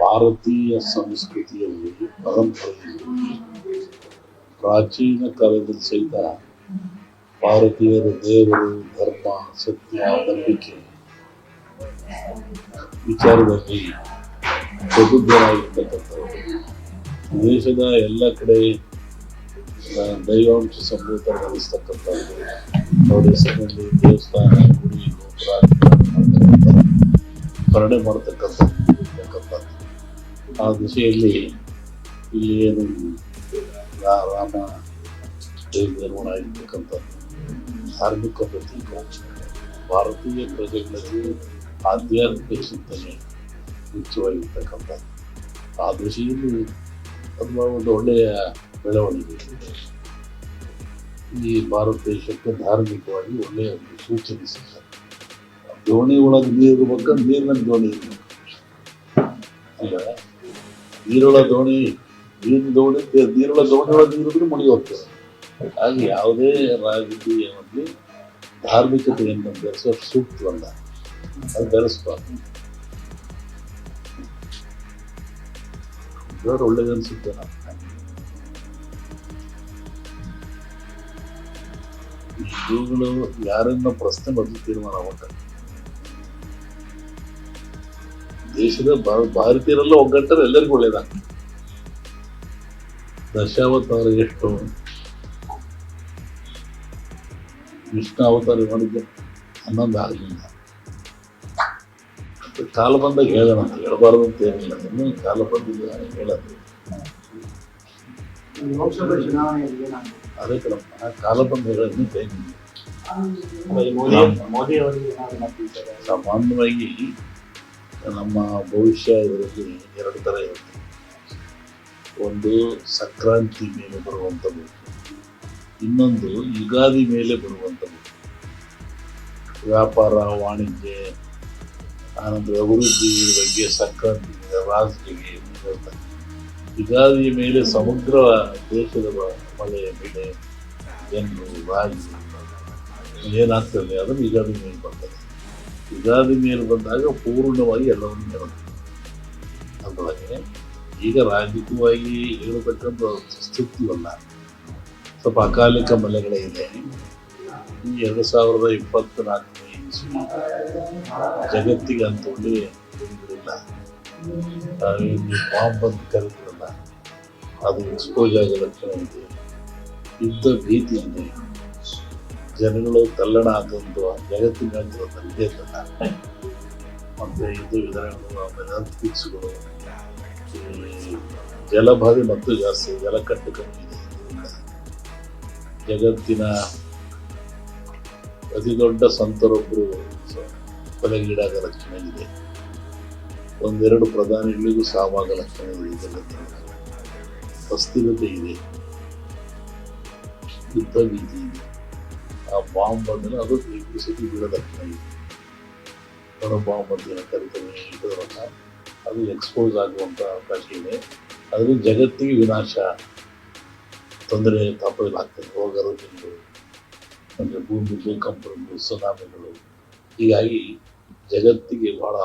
ಭಾರತೀಯ ಸಂಸ್ಕೃತಿಯಲ್ಲಿ ಪರಂಪರೆಯಲ್ಲಿ ಪ್ರಾಚೀನ ಕಾಲದಲ್ಲಿ ಸಹಿತ ಭಾರತೀಯರ ದೇವರು ಧರ್ಮ ಸತ್ಯ ನಂಬಿಕೆ ವಿಚಾರದಲ್ಲಿ ಪ್ರಬುದ್ಧರಾಗಿರ್ತಕ್ಕಂಥವ್ರು ದೇಶದ ಎಲ್ಲ ಕಡೆ ದೈವಾಂಶ ಸಮೃದ್ಧ ನಡೆಸ್ತಕ್ಕಂಥವ್ರು ಅವ್ರ ಹೆಸರಿನಲ್ಲಿ ದೇವಸ್ಥಾನ ಗುಡಿ ಗೋಪುರ ಸ್ಮರಣೆ ಮಾಡತಕ್ಕಂಥದ್ದು ಆ ದಿಶೆಯಲ್ಲಿ ಇಲ್ಲಿ ಏನು ರಾಮ ನಿರ್ಮಾಣ ಆಗಿರ್ತಕ್ಕಂಥದ್ದು ಧಾರ್ಮಿಕ ಪ್ರತೀಕ ಭಾರತೀಯ ಪ್ರಜೆಗಳಲ್ಲಿ ಆಧ್ಯಾತ್ಮಿಕ ಚಿಂತನೆ ಮುಖ್ಯವಾಗಿರ್ತಕ್ಕಂಥದ್ದು ಆ ದೃಷ್ಟಿಯಲ್ಲಿ ಅದು ಒಂದು ಒಳ್ಳೆಯ ಬೆಳವಣಿಗೆ. ಈ ಭಾರತ ದೇಶಕ್ಕೆ ಧಾರ್ಮಿಕವಾಗಿ ಒಳ್ಳೆಯ ಒಂದು ಸೂಚನೆ ಸಿಗ್ತದೆ. ದೋಣಿ ಒಳಗೆ ನೀರು ಬಗ್ಗೆ ನೀರಿನ ದೋಣಿ. ಅಲ್ಲ? ನೀರೊಳ ದೋಣಿ, ನೀರಿನ ದೋಣಿ ನೀರುಳ ದೋಣಿ ಒಳಗೆ ನೀರಿದ್ರೆ ಮುಳುಗಿ ಹೋಗ್ತದೆ ಹಾಗೆ ಯಾವುದೇ ರಾಜಕೀಯದಲ್ಲಿ ಧಾರ್ಮಿಕತೆಯನ್ನು ಬೆಳೆಸೋ ಸೂಕ್ತವಲ್ಲ. ಅದು ಬೆಳೆಸ್ಬಾರ್ದು. ದೇವರು ಒಳ್ಳೇದನ್ಸುತ್ತೆ ನಾವು ಗುರುಗಳು ಯಾರನ್ನ ಪ್ರಶ್ನೆ ಮೊದಲು ತೀರ್ಮಾನ ಮಾಡ್ತಾರೆ? ದೇಶದ ಭಾರತೀಯರೆಲ್ಲ ಒಗ್ಗಟ್ಟರೆ ಎಲ್ಲರಿಗೂ ಒಳ್ಳೇದಾಗ್ತದೆ ದಶಾವತಾರ ಎಷ್ಟು ವಿಷ್ಣು ಅವತಾರ ಮಾಡಿದ್ದೆ ಅನ್ನೊಂದು ಆಗಲಿಲ್ಲ. ಕಾಲ ಬಂದಾಗ ಹೇಳೋಣ ಹೇಳಬಾರ್ದು ಅಂತ ಏನಿಲ್ಲ. ಇನ್ನೂ ಕಾಲ ಬಂದಿಲ್ಲ ಹೇಳೋದು. ಅದೇ ಕಣಪ್ಪ ಕಾಲ ಬಂದ ಹೇಳೋದನ್ನು ಟೈಮ್ ಸಾಮಾನ್ಯವಾಗಿ ನಮ್ಮ ಭವಿಷ್ಯ ಇದರಲ್ಲಿ ಎರಡು ಥರ ಇರುತ್ತೆ. ಒಂದು ಸಂಕ್ರಾಂತಿ ಮೇಲೆ ಬರುವಂಥದ್ದು ಇನ್ನೊಂದು ಯುಗಾದಿ ಮೇಲೆ ಬರುವಂಥದ್ದು ವ್ಯಾಪಾರ, ವಾಣಿಜ್ಯ ಆನಂತರ ಅಭಿವೃದ್ಧಿ ಬಗ್ಗೆ ಸಂಕ್ರಾಂತಿ ರಾಜಕೀಯ. ಯುಗಾದಿಯ ಮೇಲೆ ಸಮಗ್ರ ದೇಶದ ಮಳೆಯ ಮೇಲೆ ಜನರು ರಾಜು ಏನಾಗ್ತದೆ ಅದನ್ನು ಯುಗಾದಿ ಮೇಲೆ ಬರ್ತದೆ. ಯುಗಾದಿ ಮೇಲೆ ಬಂದಾಗ ಪೂರ್ಣವಾಗಿ ಎಲ್ಲವನ್ನು ಹೇಳುತ್ತೆ ಅದರೊಳಗೆ ಈಗ ರಾಜಕೀಯವಾಗಿ ಹೇಳತಕ್ಕಂಥ ಸ್ಥಿತಿವಲ್ಲ ಸ್ವಲ್ಪ ಅಕಾಲಿಕ ಮಲೆಗಳೇ ಇದೆ. ಈ ಎರಡು ಸಾವಿರದ ಇಪ್ಪತ್ತ್ನಾಲ್ಕನೇ ಇಸ್ವಿ ಜಗತ್ತಿಗೆ ಅಂತ ಒಳ್ಳೆ ನಾವೇನು ಬಾಂಬ್ ಅಂತ ಕರೀತೀರಲ್ಲ ಅದು ಎಕ್ಸ್ಪೋಸ್ ಆಗೋ ಲಕ್ಷಣ ಇದೆ. ಯುದ್ಧ ಭೀತಿ ಇದೆ. ಜನಗಳು ತಲ್ಲಣ ಆದಂತು ಜಗತ್ತಿನ ಇದೇ ತಲ್ಲ ಮತ್ತೆ ಇದು ವಿಧಾನಗಳು ಆಮೇಲೆ ಅರ್ಥಿಕ್ಸ್ಗಳು ಈ ಜಲಬಾಧೆ ಮತ್ತು ಜಾಸ್ತಿ ಜಲಕಟ್ಟು ಕಮ್ಮಿ ಇದೆ. ಜಗತ್ತಿನ ಅತಿ ದೊಡ್ಡ ಸಂತರೊಬ್ಬರು ಕೊಲೆಗೀಡಾಗ ಲಕ್ಷಣ ಇದೆ. ಒಂದೆರಡು ಪ್ರಧಾನಿಗಳಿಗೂ ಸಾವಾಗ ಲಕ್ಷಣ ಇದೆ ಜಗತ್ತಿನ. ಅಸ್ಥಿರತೆ ಇದೆ. ಯುದ್ಧ ಭೀತಿ ಇದೆ. ಆ ಬಾಂಬ್ ಬಂದ್ರೆ ಅದು ಎಲೆಕ್ಟ್ರಿಸಿಟಿ ಬೀಳೋದಕ್ಕೆ ಅಣು ಬಾಂಬ್ ಅಂತ ಏನೋ ಕರಿತೀವಿ ಅದು ಎಕ್ಸ್ಪೋಸ್ ಆಗುವಂಥ ಇದೆ. ಅದರಿಂದ ಜಗತ್ತಿಗೆ ವಿನಾಶ. ತೊಂದರೆ ತಾಪಗಳಾಗ್ತದೆ ರೋಗ ಜನರು ಅಂದರೆ ಭೂಮಿ ಭೂಕಂಪಗಳು ಸುನಾಮಿಗಳು. ಹೀಗಾಗಿ ಜಗತ್ತಿಗೆ ಬಹಳ